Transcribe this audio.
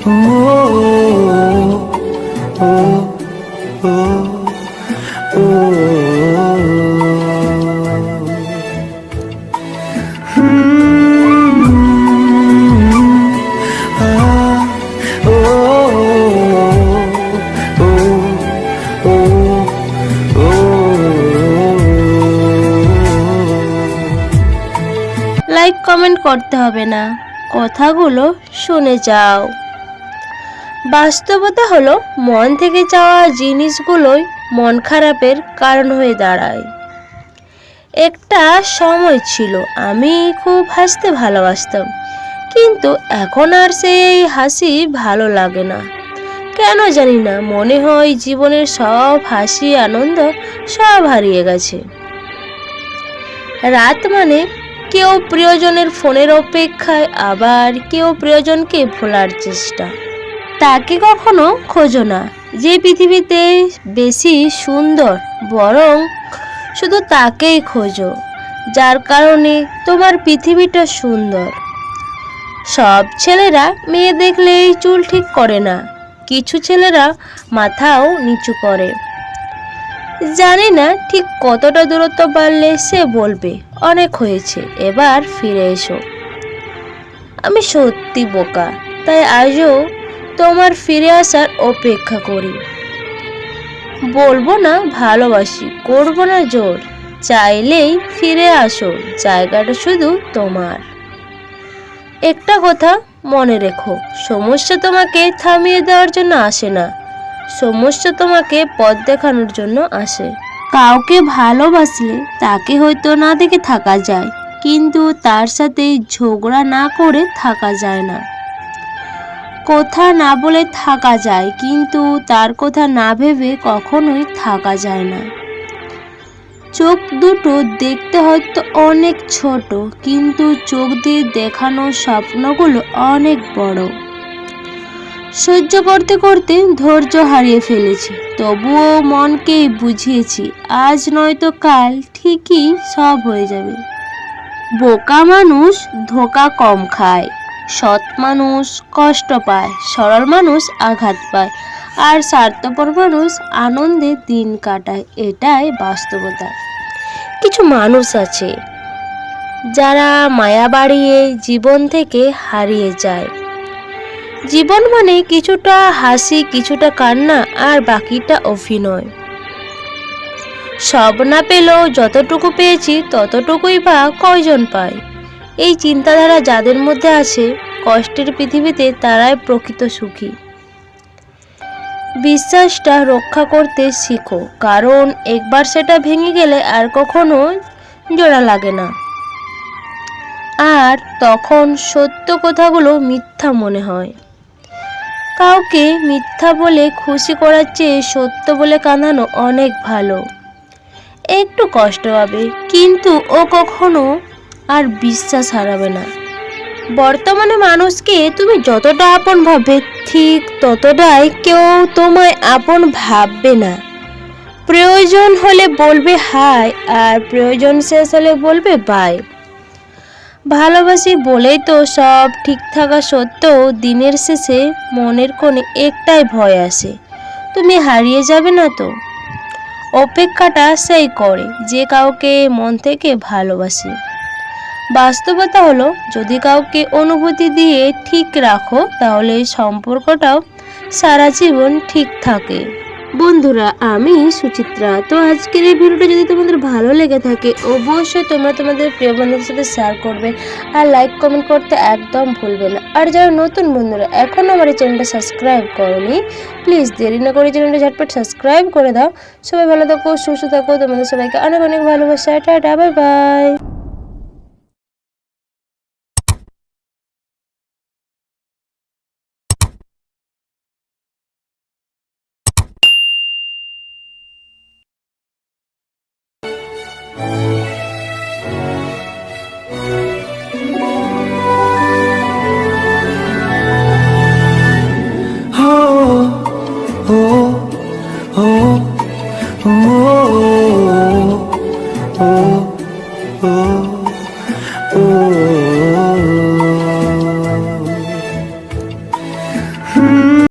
Like comment করতে হবে না। কথাগুলো শুনে যাও। বাস্তবতা হলো, মন থেকে চাওয়া জিনিসগুলোই মন খারাপের কারণ হয়ে দাঁড়ায়। একটা সময় ছিল, আমি খুব হাসতে ভালোবাসতাম, কিন্তু এখন আর সেই হাসি ভালো লাগে না। কেন জানি না, মনে হয় জীবনের সব হাসি, আনন্দ সব হারিয়ে গেছে। রাত মানে কেউ প্রিয়জনের ফোনের অপেক্ষায়, আবার কেউ প্রিয়জনকে ভোলার চেষ্টা। তাকে কখনো খোঁজো না। যে পৃথিবীতে বেশি সুন্দর, বরং শুধু তাকেই খোঁজো, যার কারণে তোমার পৃথিবীটা সুন্দর। সব ছেলেরা মেয়ে দেখলেই চুল ঠিক করে না, কিছু ছেলেরা মাথাও নিচু করে। জানি না ঠিক কতটা দূরত্ব বাড়লে সে বলবে, অনেক হয়েছে, এবার ফিরে এসো। আমি সত্যি বোকা, তাই আজও তোমার ফিরে আসার অপেক্ষা করি। বলব না ভালোবাসি, করব না জোর। চাইলেই ফিরে আসো, জায়গাটা শুধু তোমার। একটা কথা মনে রেখো, সমস্যা তোমাকে থামিয়ে দেওয়ার জন্য আসে না। সমস্যা তোমাকে পথ দেখানোর জন্য আসে। কাউকে ভালোবাসলে তাকে হয়তো না দেখে থাকা যায়, কিন্তু তার সাথে ঝগড়া না করে থাকা যায় না। কথা না বলে থাকা যায়, কিন্তু তার কথা না ভেবে কখনোই থাকা যায় না। চোখ দুটো দেখতে হয়তো অনেক ছোট, কিন্তু চোখ দিয়ে দেখানো স্বপ্নগুলো অনেক বড়। সহ্য করতে করতে ধৈর্য হারিয়ে ফেলেছি, তবুও মনকে বুঝিয়েছি, আজ নয়তো কাল ঠিকই সব হয়ে যাবে। বোকা মানুষ ধোকা কম খায়। সৎ মানুষ কষ্ট পায়, সরল মানুষ আঘাত পায়, আর স্বার্থপর মানুষ আনন্দে দিন কাটায়, এটাই বাস্তবতা। কিছু মানুষ আছে যারা মায়া বাড়িয়ে জীবন থেকে হারিয়ে যায়। জীবন মানে কিছুটা হাসি, কিছুটা কান্না, আর বাকিটা অভিনয়। সব না পেলেও যতটুকু পেয়েছি, ততটুকুই বা কয়জন পায়? এই চিন্তাধারা যাদের মধ্যে আছে, কষ্টের পৃথিবীতে তারাই প্রকৃত সুখী। বিশ্বাসটা রক্ষা করতে শিখো, কারণ একবার সেটা ভেঙে গেলে আর কখনো জোড়া লাগে না। আর তখন সত্য কথাগুলো মিথ্যা মনে হয়। কাউকে মিথ্যা বলে খুশি করার চেয়ে সত্য বলে কাঁদানো অনেক ভালো। একটু কষ্ট হবে কিন্তু ও কখনো আর বিশ্বাস হারাবে না। বর্তমানে মানুষকে তুমি যতটা আপন ভাবে, ঠিক ততটাই কেউ তোমায় আপন ভাববে না। প্রয়োজন হলে বলবে হাই, আর প্রয়োজন শেষ হলে বলবে বাই। ভালোবাসি বলেই তো সব ঠিক থাকা সত্ত্বেও দিনের শেষে মনের কোণে একটাই ভয় আসে, তুমি হারিয়ে যাবে না তো। অপেক্ষাটা সেই করে, যে কাউকে মন থেকে ভালোবাসে। বাস্তবতা হলো, যদি কাউকে অনুভূতি দিয়ে ঠিক রাখো, তাহলে এই সম্পর্কটাও সারা জীবন ঠিক থাকে। বন্ধুরা, আমি সুচিত্রা। তো আজকের এই ভিডিওটা যদি তোমাদের ভালো লেগে থাকে, অবশ্যই তোমরা তোমাদের প্রিয় বন্ধুদের সাথে শেয়ার করবে আর লাইক কমেন্ট করতে একদম ভুলবে না। আর যারা নতুন বন্ধুরা, এখন আমার এই চ্যানেলটা সাবস্ক্রাইব করনি প্লিজ দেরি না করে চ্যানেলটা ঝটপট সাবস্ক্রাইব করে দাও। সবাই ভালো থাকো, সুস্থ থাকো, তোমাদের সবাইকে অনেক অনেক ভালোবাসা। Tata bye bye